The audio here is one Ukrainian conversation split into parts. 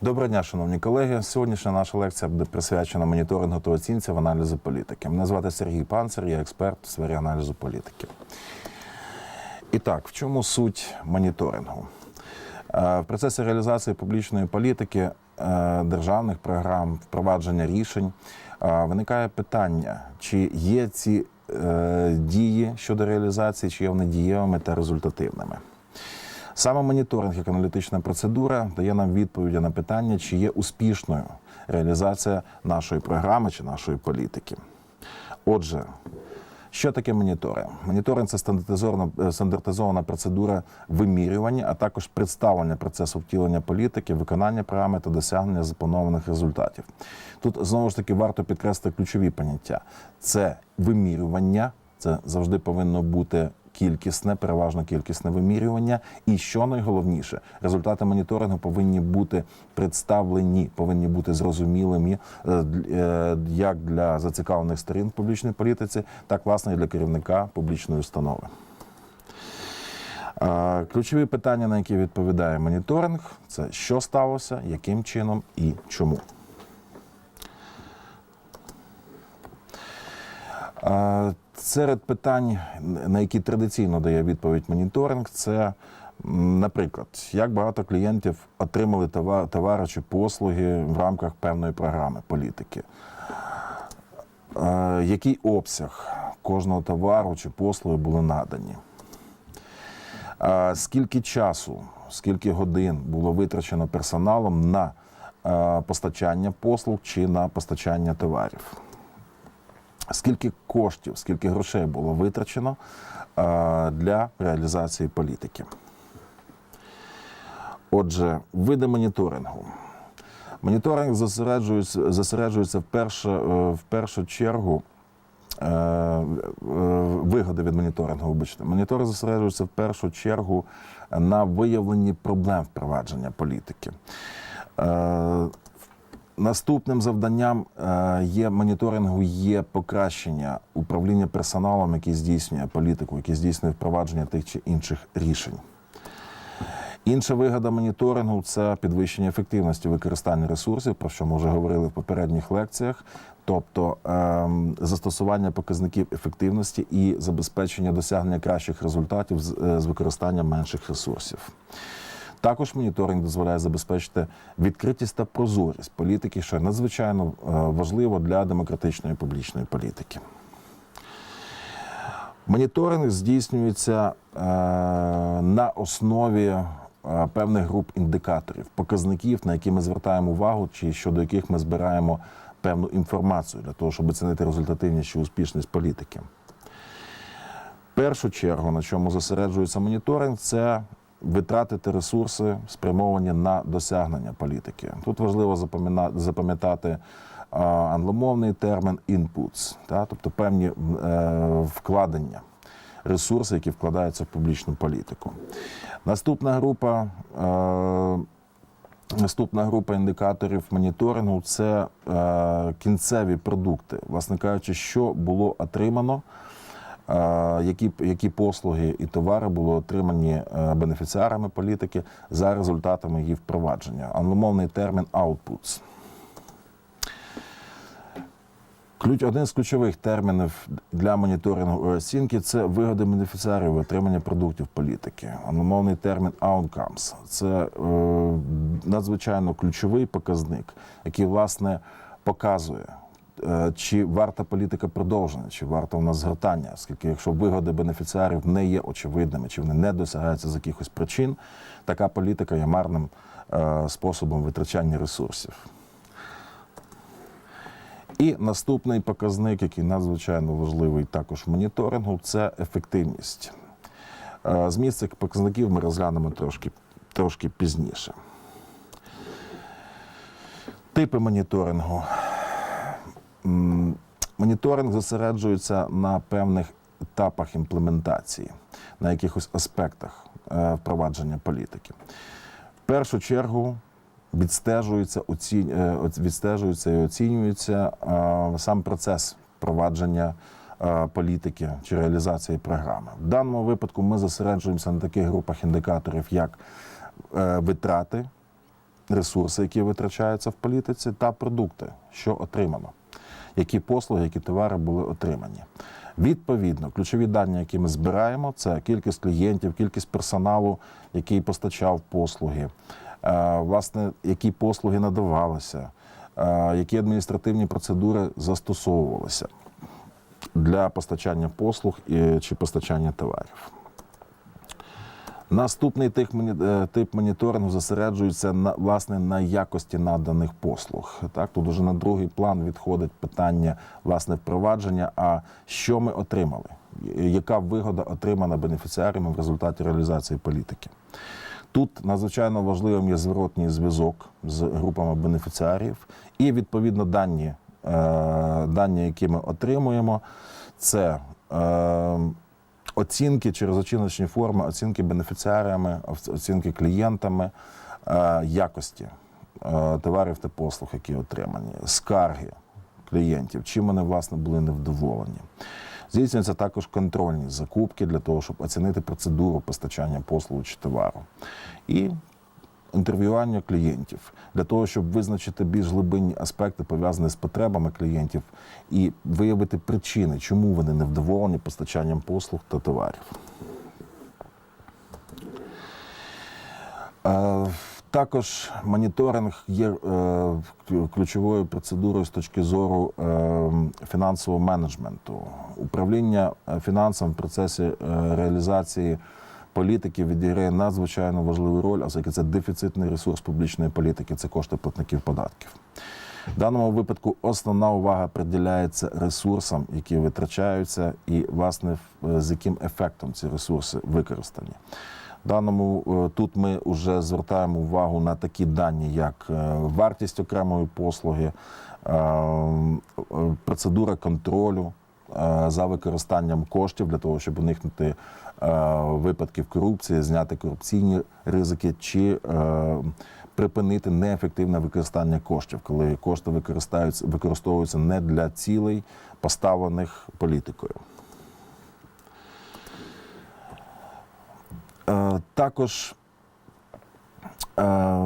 Доброго дня, шановні колеги. Сьогоднішня наша лекція буде присвячена моніторингу та оцінці в аналізу політики. Мене звати Сергій Панцер, я експерт у сфері аналізу політики. І так, в чому суть моніторингу? Е, В процесі реалізації публічної політики, е, державних програм, впровадження рішень е, виникає питання, чи є ці дії щодо реалізації, чи є вони дієвими та результативними. Саме моніторинг як аналітична процедура дає нам відповіді на питання, чи є успішною реалізація нашої програми чи нашої політики. Отже, що таке моніторинг? Моніторинг це стандартизована, е, стандартизована процедура вимірювання, а також представлення процесу втілення політики, виконання програми та досягнення запланованих результатів. Тут знову ж таки варто підкреслити ключові поняття: це вимірювання, це завжди повинно бути кількісне, переважно кількісне вимірювання. І що найголовніше, результати моніторингу повинні бути представлені, повинні бути зрозумілими е, е, як для зацікавлених сторін в публічній політиці, так власне і для керівника публічної установи. Е, Ключові питання, на які відповідає моніторинг, це що сталося, яким чином і чому. Серед питань, на які традиційно дає відповідь моніторинг, це, наприклад, як багато клієнтів отримали товар, товари чи послуги в рамках певної програми політики. Е, Який обсяг кожного товару чи послуги були надані? Е, Скільки часу, скільки годин було витрачено персоналом на е, постачання послуг чи на постачання товарів? Скільки коштів, скільки грошей було витрачено е, для реалізації політики? Отже, види моніторингу. Моніторинг зосереджується, зосереджується в, перше, е, в першу чергу. е, Вигоди від моніторингу, вибачте. Моніторинг зосереджується в першу чергу на виявленні проблем впровадження політики. Е, Наступним завданням е, є моніторингу є покращення управління персоналом, який здійснює політику, який здійснює впровадження тих чи інших рішень. Інша вигода моніторингу це підвищення ефективності використання ресурсів, про що ми вже говорили в попередніх лекціях, тобто ем, застосування показників ефективності і забезпечення досягнення кращих результатів е, з використанням менших ресурсів. Також моніторинг дозволяє забезпечити відкритість та прозорість політики, що надзвичайно е, важливо для демократичної публічної політики. Моніторинг здійснюється е, на основі е, певних груп індикаторів, показників, на які ми звертаємо увагу, чи щодо яких ми збираємо певну інформацію для того, щоб оцінити результативність чи успішність політики. В першу чергу, на чому зосереджується моніторинг, це витратити ресурси, спрямовані на досягнення політики. Тут важливо запам'ятати англомовний термін inputs, та, тобто певні е, вкладення, ресурси, які вкладаються в публічну політику. Наступна група. Е, Наступна група індикаторів моніторингу це е, кінцеві продукти, власне кажучи, що було отримано, які, які послуги і товари були отримані е, бенефіціарами політики за результатами її впровадження. Англомовний термін outputs. Ключ, один з ключових термінів для моніторингу оцінки це вигоди бенефіціарів отримання продуктів політики. Англомовний термін outcomes. Це е, надзвичайно ключовий показник, який власне показує, чи варта політика продовжена, чи варта у нас згортання, оскільки якщо вигоди бенефіціарів не є очевидними, чи вони не досягаються з якихось причин, така політика є марним е, способом витрачання ресурсів. І наступний показник, який надзвичайно важливий також моніторингу, це ефективність. Е, Зміст цих показників ми розглянемо трошки, трошки пізніше. Типи моніторингу. Моніторинг зосереджується на певних етапах імплементації, на якихось аспектах е, впровадження політики. В першу чергу відстежується, оцінь, е, відстежується і оцінюється е, сам процес впровадження політики чи реалізації програми. В даному випадку ми зосереджуємося на таких групах індикаторів, як витрати ресурси, які витрачаються в політиці, та продукти, що отримано, які послуги, які товари були отримані. Відповідно, ключові дані, які ми збираємо, це кількість клієнтів, кількість персоналу, який постачав послуги, е, власне, які послуги надавалися, е, які адміністративні процедури застосовувалися для постачання послуг чи постачання товарів. Наступний моні- е, тип моніторингу зосереджується на власне на якості наданих послуг. Так тут уже на другий план відходить питання власне впровадження. А що ми отримали? Яка вигода отримана бенефіціарами в результаті реалізації політики? Тут надзвичайно важливим є зворотній зв'язок з групами бенефіціарів, і відповідно дані, е, дані, які ми отримуємо, це е, оцінки через оціночні форми, оцінки бенефіціарами, оцінки клієнтами е, якості е, товарів та послуг, які отримані, скарги клієнтів, чим вони власне були невдоволені. Здійснюються також контрольні закупки для того, щоб оцінити процедуру постачання послуг чи товару. І інтерв'ювання клієнтів для того, щоб визначити більш глибинні аспекти, пов'язані з потребами клієнтів, і виявити причини, чому вони невдоволені постачанням послуг та товарів. Е, Також моніторинг є е, ключовою процедурою з точки зору е, фінансового менеджменту. Управління фінансами в процесі реалізації політики відіграє надзвичайно важливу роль, оскільки це дефіцитний ресурс публічної політики, це кошти платників податків. В даному випадку основна увага приділяється ресурсам, які витрачаються, і власне з яким ефектом ці ресурси використані. Даному е, тут ми вже звертаємо увагу на такі дані, як е, вартість окремої послуги, е, е, процедура контролю е, за використанням коштів для того, щоб уникнути е, випадків корупції, зняти корупційні ризики чи е, припинити неефективне використання коштів, коли кошти використаються, використовуються не для цілей, поставлених політикою. Е, Також е,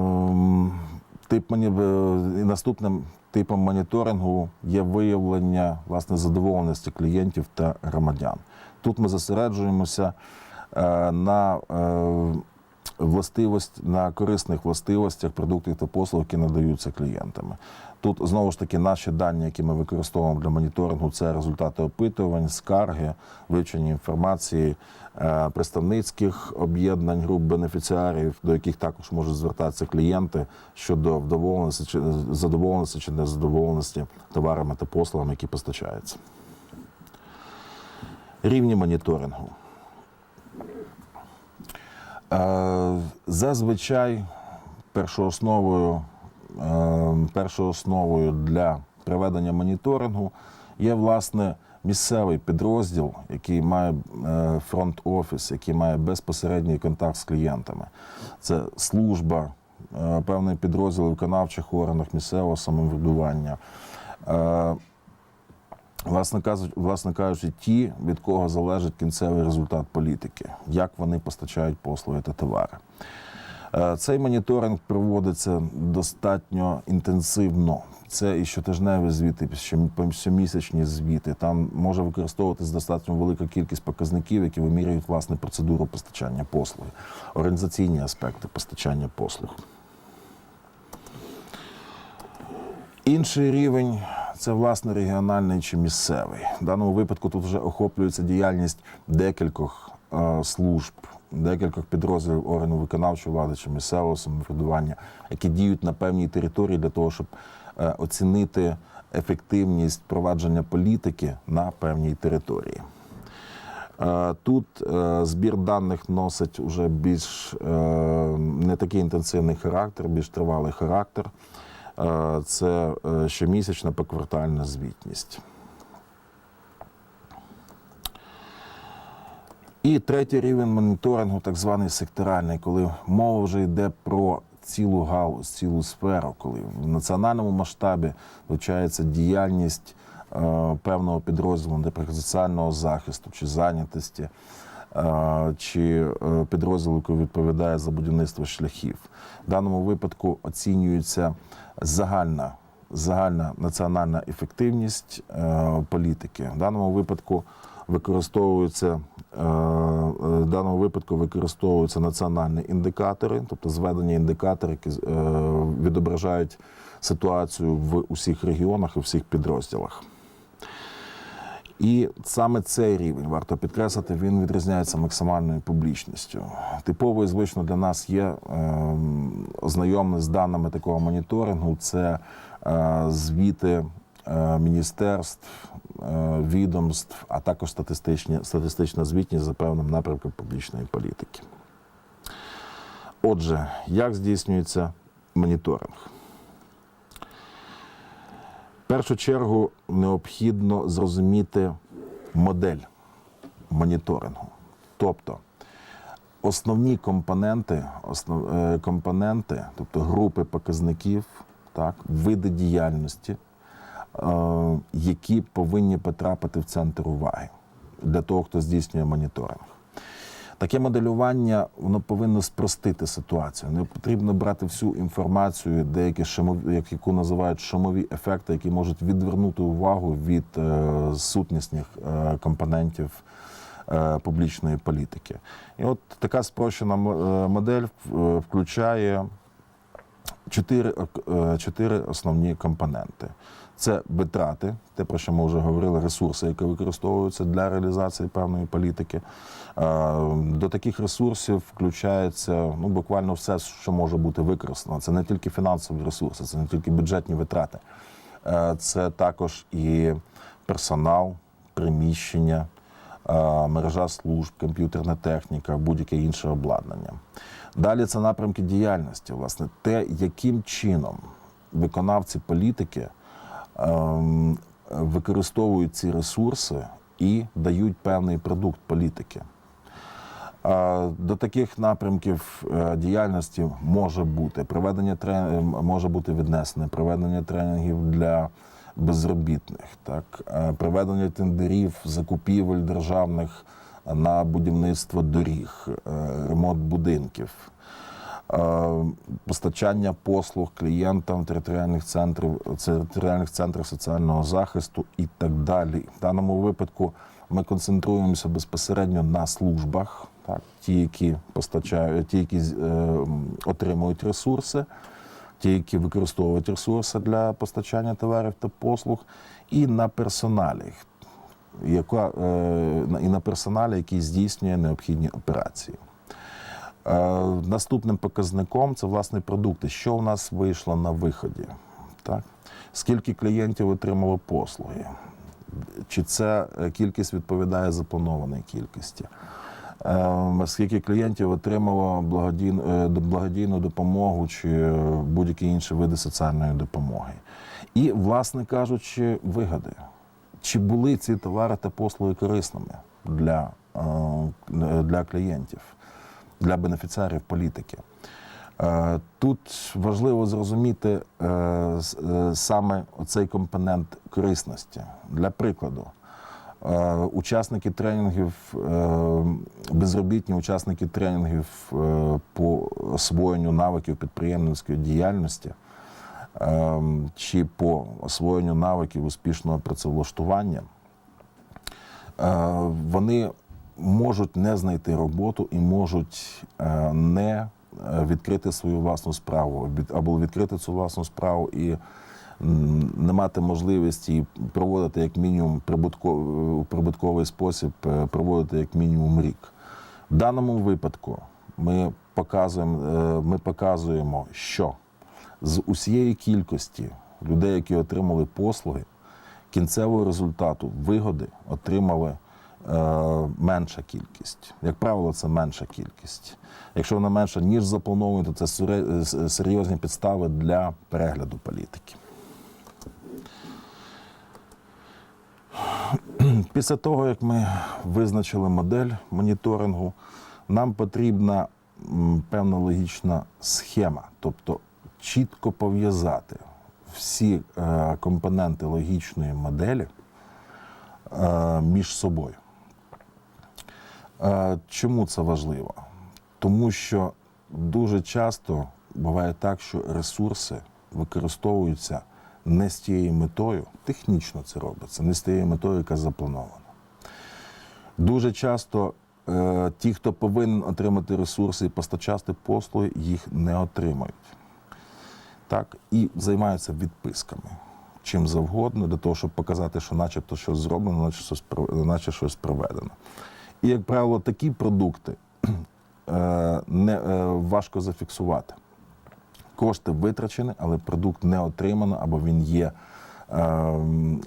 тип моні... е, і наступним типом моніторингу є виявлення власне задоволеності клієнтів та громадян. Тут ми зосереджуємося е, на е, властивость на корисних властивостях продуктів та послуг, які надаються клієнтами. Тут знову ж таки наші дані, які ми використовуємо для моніторингу, це результати опитувань, скарги, вивчення інформації е, представницьких об'єднань груп бенефіціарів, до яких також можуть звертатися клієнти щодо вдоволеності чи задоволеності чи незадоволеності товарами та послугами, які постачаються. Рівні моніторингу. Зазвичай першоосновою, е, першоосновою для проведення моніторингу є власне місцевий підрозділ, який має е, фронт-офіс, який має безпосередній контакт з клієнтами. Це служба, е, певний підрозділ виконавчих органах місцевого самоврядування. Власне кажучи, ті, від кого залежить кінцевий результат політики, як вони постачають послуги та товари. Е, Цей моніторинг проводиться достатньо інтенсивно. Це і щотижневі звіти, щомісячні звіти. Там може використовуватись достатньо велика кількість показників, які вимірюють власне процедуру постачання послуги, організаційні аспекти постачання послуг. Інший рівень це власне регіональний чи місцевий. В даному випадку тут вже охоплюється діяльність декількох е, служб, декількох підрозділів органів виконавчої влади чи місцевого самоврядування, які діють на певній території для того, щоб е, оцінити ефективність провадження політики на певній території. Е, Тут е, збір даних носить уже більш е, не такий інтенсивний характер, більш тривалий характер. Це е, щомісячна поквартальна звітність. І третій рівень моніторингу, так званий секторальний, коли мова вже йде про цілу галузь, цілу сферу, коли в національному масштабі вивчається діяльність е, певного підрозділу, наприклад, соціального захисту чи зайнятості, чи е, підрозділу, який відповідає за будівництво шляхів. В даному випадку оцінюється загальна, загальна національна ефективність е, політики. В даному випадку використовуються е, в даному випадку використовуються національні індикатори, тобто зведення індикаторів, які відображають ситуацію в усіх регіонах і всіх підрозділах. І саме цей рівень варто підкреслити, він відрізняється максимальною публічністю. Типово і звично для нас є ем, ознайомлення з даними такого моніторингу. Це е, звіти е, міністерств, е, відомств, а також статистичні, статистична звітність за певним напрямком публічної політики. Отже, як здійснюється моніторинг? Першу чергу необхідно зрозуміти модель моніторингу. Тобто основні компоненти, основ, е, компоненти, тобто групи показників, так, види діяльності, е, які повинні потрапити в центр уваги для того, хто здійснює моніторинг. Таке моделювання воно повинно спростити ситуацію. Не потрібно брати всю інформацію, деякі шумові, як- яку називають шумові ефекти, які можуть відвернути увагу від е, сутнісних е, компонентів е, публічної політики. І от така спрощена е, модель е, включає чотири, е, чотири основні компоненти. Це витрати, те, про що ми вже говорили, ресурси, які використовуються для реалізації певної політики. Е, До таких ресурсів включається ну, буквально все, що може бути використано. Це не тільки фінансові ресурси, це не тільки бюджетні витрати, Е, це також і персонал, приміщення, е, мережа служб, комп'ютерна техніка, будь-яке інше обладнання. Далі це напрямки діяльності, власне, те, яким чином виконавці політики використовують ці ресурси і дають певний продукт політики. Е, До таких напрямків е, діяльності може бути проведення трен... може бути віднесене проведення тренінгів для безробітних, так е, проведення тендерів, закупівель державних на будівництво доріг, е, ремонт будинків. Е, Постачання послуг клієнтам територіальних центрів, територіальних центрів соціального захисту і так далі. В даному випадку ми концентруємося безпосередньо на службах, так, ті, які постачають, ті, які е, отримують ресурси, ті, які використовують ресурси для постачання товарів та послуг, і на персоналі, яка, е, і на персоналі, який здійснює необхідні операції. Е, Наступним показником це власне продукти. Що у нас вийшло на виході? Так? Скільки клієнтів отримало послуги? Чи ця е, кількість відповідає запланованій кількості? Е, Скільки клієнтів отримало благодійну, допомогу чи будь-які інші види соціальної допомоги? І, власне кажучи, вигоди. Чи були ці товари та послуги корисними для, для клієнтів, для бенефіціарів політики? Е, Тут важливо зрозуміти е, е, саме оцей компонент корисності. Для прикладу, учасники тренінгів, безробітні учасники тренінгів по освоєнню навиків підприємницької діяльності чи по освоєнню навиків успішного працевлаштування, вони можуть не знайти роботу і можуть е, не е, відкрити свою власну справу або відкрити цю власну справу і не мати можливості проводити як мінімум прибутковий, прибутковий спосіб, е, проводити як мінімум рік. В даному випадку ми показуємо, е, ми показуємо, що з усієї кількості людей, які отримали послуги, кінцевого результату вигоди отримали е, менша кількість. Як правило, це менша кількість. Якщо вона менша, ніж заплановано, то це серйозні підстави для перегляду політики. Після того, як ми визначили модель моніторингу, нам потрібна певна логічна схема, тобто чітко пов'язати всі е, компоненти логічної моделі е, між собою. Е, Чому це важливо? Тому що дуже часто буває так, що ресурси використовуються не з тією метою, технічно це робиться, не з тією метою, яка запланована. Дуже часто е, ті, хто повинен отримати ресурси і постачати послуги, їх не отримають. Так, і займаються відписками. Чим завгодно, для того, щоб показати, що начебто щось зроблено, наче щось, проведено. І, як правило, такі продукти е, не, е, важко зафіксувати. Кошти витрачені, але продукт не отримано, або він є е,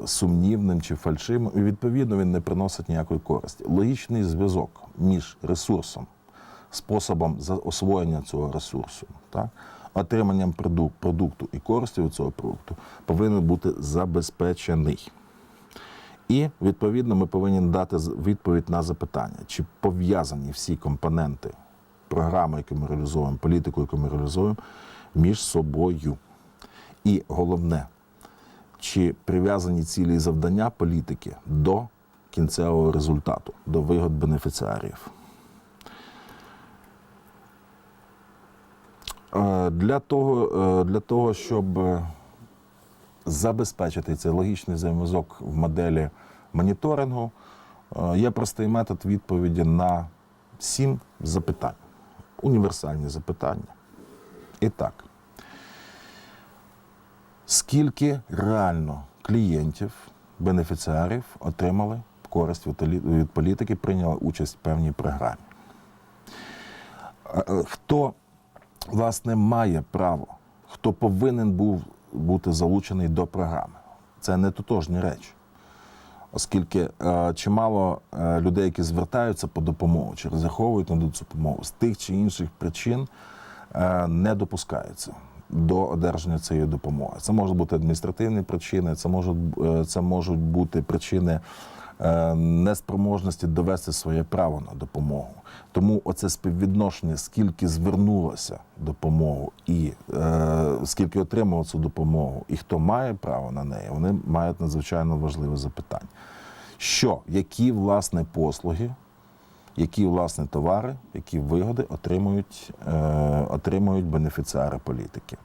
сумнівним чи фальшивим, і відповідно він не приносить ніякої користі. Логічний зв'язок між ресурсом, способом освоєння цього ресурсу, так, отриманням продук- продукту і користю цього продукту повинен бути забезпечений. І відповідно ми повинні дати відповідь на запитання, чи пов'язані всі компоненти програми, яку ми реалізуємо, політику, яку ми реалізуємо, між собою. І головне, чи прив'язані цілі і завдання політики до кінцевого результату, до вигод бенефіціарів. Е, Для того, е, для того, щоб е, забезпечити цей логічний взаємозв'язок в моделі моніторингу, е, є простий метод відповіді на сім запитань, універсальні запитання. І так, скільки реально клієнтів, бенефіціарів отримали користь від політики, прийняли участь в певній програмі? Е, е, Хто, власне, має право, хто повинен був бути залучений до програми? Це не тотожні речі. Оскільки е, чимало е, людей, які звертаються по допомогу чи розраховують на допомогу, з тих чи інших причин е, не допускаються до одержання цієї допомоги. Це можуть бути адміністративні причини, це можуть, е, це можуть бути причини неспроможності довести своє право на допомогу. Тому оце співвідношення, скільки звернулося допомогу і е, скільки отримав цю допомогу, і хто має право на неї, вони мають надзвичайно важливе запитання. Що, які власне послуги, які власне товари, які вигоди отримують, е, отримують бенефіціари політики?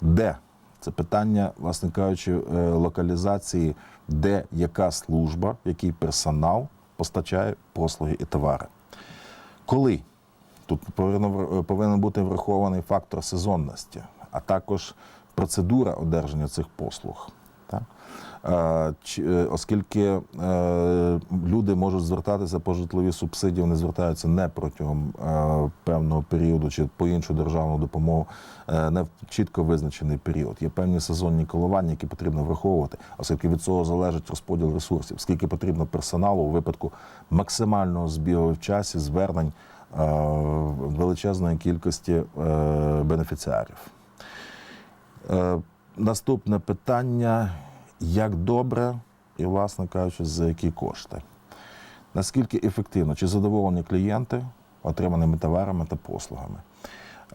Де? Це питання, власне кажучи, е, локалізації, де яка служба, який персонал постачає послуги і товари. Коли? Тут повинен, бути врахований фактор сезонності, а також процедура одержання цих послуг. Е, е, Оскільки е, люди можуть звертатися по житлові субсидії, вони звертаються не протягом певного періоду чи по іншу державну допомогу, не в чітко визначений період. Є певні сезонні коливання, які потрібно враховувати, оскільки від цього залежить розподіл ресурсів, скільки потрібно персоналу у випадку максимального збігу в часі звернень величезної кількості бенефіціарів. Наступне питання: як добре і, власне кажучи, за які кошти? Наскільки ефективно, чи задоволені клієнти отриманими товарами та послугами?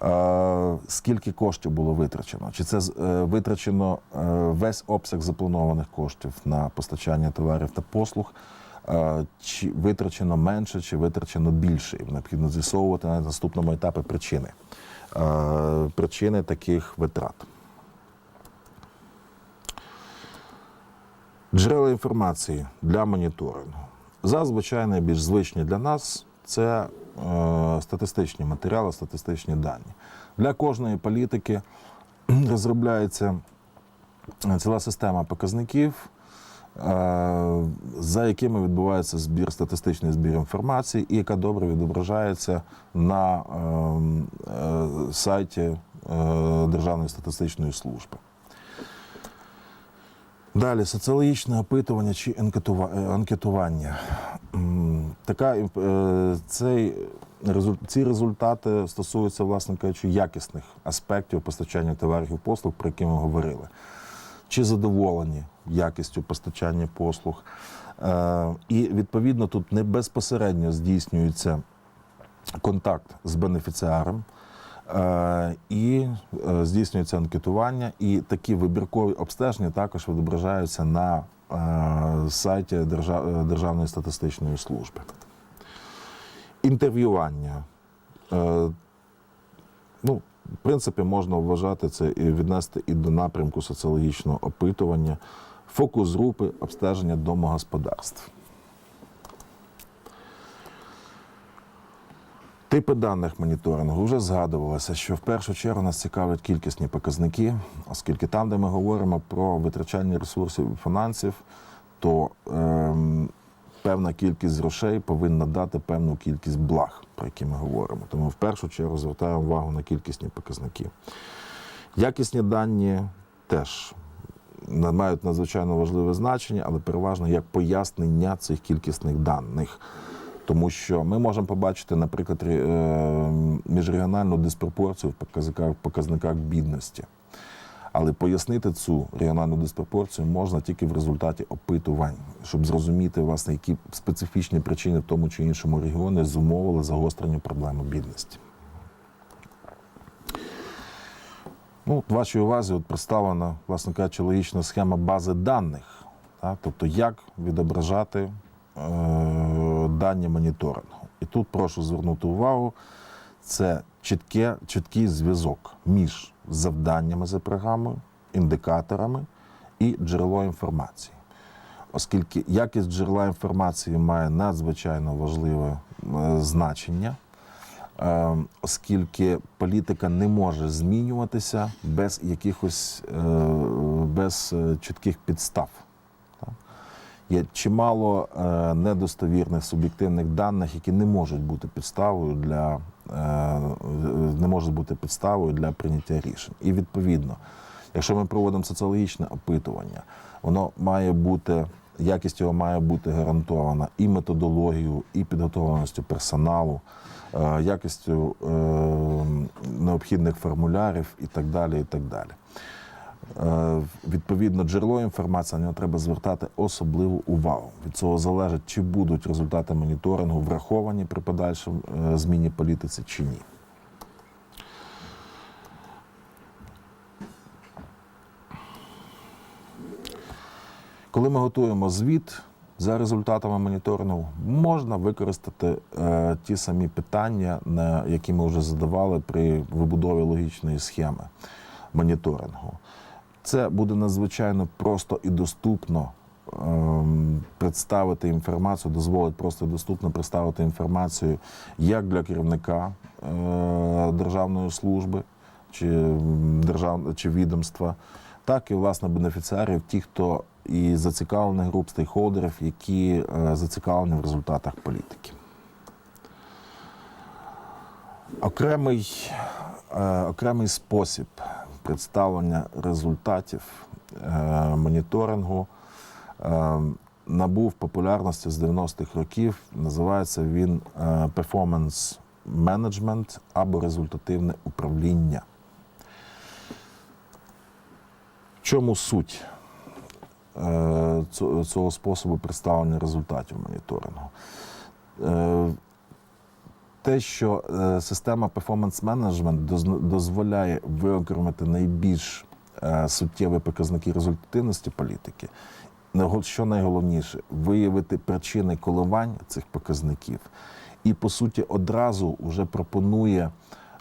Е, Скільки коштів було витрачено? Чи це е, витрачено е, весь обсяг запланованих коштів на постачання товарів та послуг? Чи витрачено менше, чи витрачено більше? І необхідно з'ясовувати на наступному етапі причини. Причини таких витрат. Джерела інформації для моніторингу. Зазвичай найбільш звичні для нас це е, статистичні матеріали, статистичні дані. Для кожної політики розробляється ціла система показників, е, за якими відбувається збір, статистичний збір інформації, і яка добре відображається на е, е, сайті е, Державної статистичної служби. Далі соціологічне опитування чи е, анкетування. Така, е, цей, ці результати стосуються, власне кажучи, якісних аспектів постачання товарів і послуг, про які ми говорили. Чи задоволені якістю постачання послуг. Е, І відповідно тут не безпосередньо здійснюється контакт з бенефіціаром. Е, І е, здійснюється анкетування, і такі вибіркові обстеження також відображаються на е, сайті Держа- Державної статистичної служби. Інтерв'ювання. Ну, в принципі, можна вважати це і віднести і до напрямку соціологічного опитування, фокус групи обстеження домогосподарств. Типи даних моніторингу вже згадувалося, що в першу чергу нас цікавлять кількісні показники, оскільки там, де ми говоримо про витрачання ресурсів і фінансів, то ем, певна кількість грошей повинна дати певну кількість благ, про які ми говоримо. Тому в першу чергу звертаємо увагу на кількісні показники. Якісні дані теж мають надзвичайно важливе значення, але переважно як пояснення цих кількісних даних. Тому що ми можемо побачити, наприклад, е, міжрегіональну диспропорцію в показниках, бідності. Але пояснити цю регіональну диспропорцію можна тільки в результаті опитувань, щоб зрозуміти, власне, які специфічні причини в тому чи іншому регіоні зумовили загострення проблеми бідності. Ну, от вашій увазі от представлена, власне кажучи, логічна схема бази даних, так? тобто як відображати дані моніторингу. І тут прошу звернути увагу, це чітке, чіткий зв'язок між завданнями за програмою, індикаторами і джерело інформації. Оскільки якість джерела інформації має надзвичайно важливе е, значення, е, оскільки політика не може змінюватися без якихось е, без е, чітких підстав. Є чимало е, недостовірних суб'єктивних даних, які не можуть бути підставою для е, не можуть бути підставою для прийняття рішень. І відповідно, якщо ми проводимо соціологічне опитування, воно має бути. Якість його має бути гарантована і методологією, і підготовленістю персоналу, е, якістю необхідних формулярів і так далі. І так далі. Е, Відповідно, джерело інформації на нього треба звертати особливу увагу. Від цього залежить, чи будуть результати моніторингу враховані при подальшому е, зміні політиці чи ні. Коли ми готуємо звіт за результатами моніторингу, можна використати е, ті самі питання, на які ми вже задавали при вибудові логічної схеми моніторингу. Це буде надзвичайно просто і доступно ем, представити інформацію, дозволить просто і доступно представити інформацію як для керівника е, державної служби чи, держав, чи відомства, так і власне бенефіціарів, ті, хто і зацікавлених груп стейкхолдерів, які е, зацікавлені в результатах політики. Окремий, е, окремий спосіб представлення результатів е, моніторингу е, набув популярності з 90-х років. Називається він е, performance management або результативне управління. В чому суть цього способу представлення результатів моніторингу? Те, що е, система performance management дозволяє виокремити найбільш е, суттєві показники результативності політики, що найголовніше, виявити причини коливань цих показників, і по суті одразу вже пропонує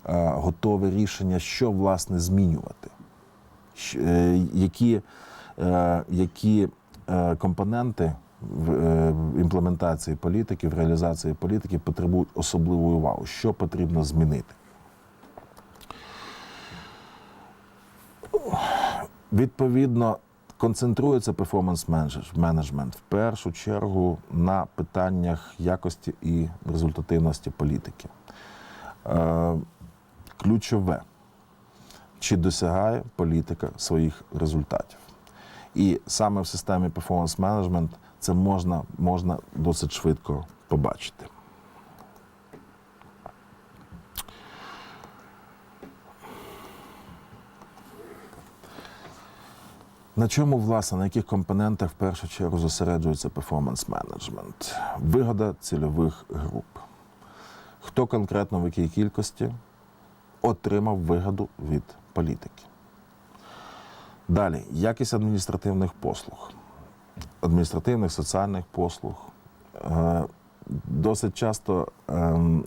е, готове рішення, що власне змінювати, які, які компоненти в е, в імплементації політики, в реалізації політики потребують особливої уваги, що потрібно змінити. Відповідно, концентрується перформанс менеджмент в першу чергу на питаннях якості і результативності політики. Е, Ключове, чи досягає політика своїх результатів. І саме в системі management це можна, можна досить швидко побачити. На чому, власне, на яких компонентах в першу чергу зосереджується перформанс менеджмент? Вигода цільових груп. Хто конкретно в якій кількості отримав вигоду від політики? Далі, якість адміністративних послуг, адміністративних, соціальних послуг, е, досить часто ем,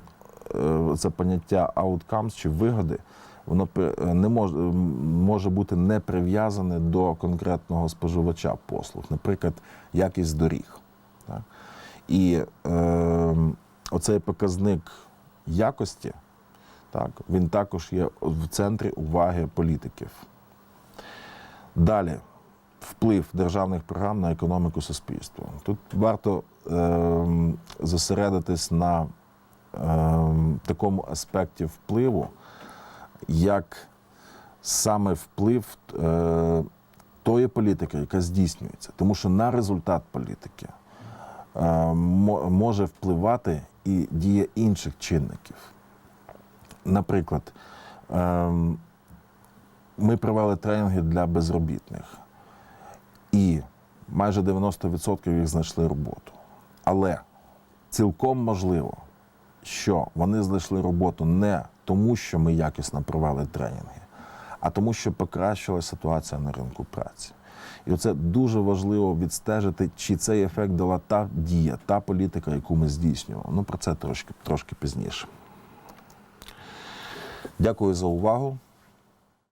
е, це поняття outcomes чи вигоди, воно е, не може, може бути не прив'язане до конкретного споживача послуг, наприклад, якість доріг. Так? І е, оцей показник якості, так, він також є в центрі уваги політиків. Далі вплив державних програм на економіку суспільства. Тут варто е, зосередитись на е, такому аспекті впливу, як саме вплив е, тої політики, яка здійснюється. Тому що на результат політики е, мо- може впливати і дія інших чинників. Наприклад, ем, ми провели тренінги для безробітних, і майже 90% їх знайшли роботу. Але цілком можливо, що вони знайшли роботу не тому, що ми якісно провели тренінги, а тому, що покращилася ситуація на ринку праці. І оце дуже важливо відстежити, чи цей ефект дала та дія, та політика, яку ми здійснювали. Ну про це трошки, трошки пізніше. Дякую за увагу.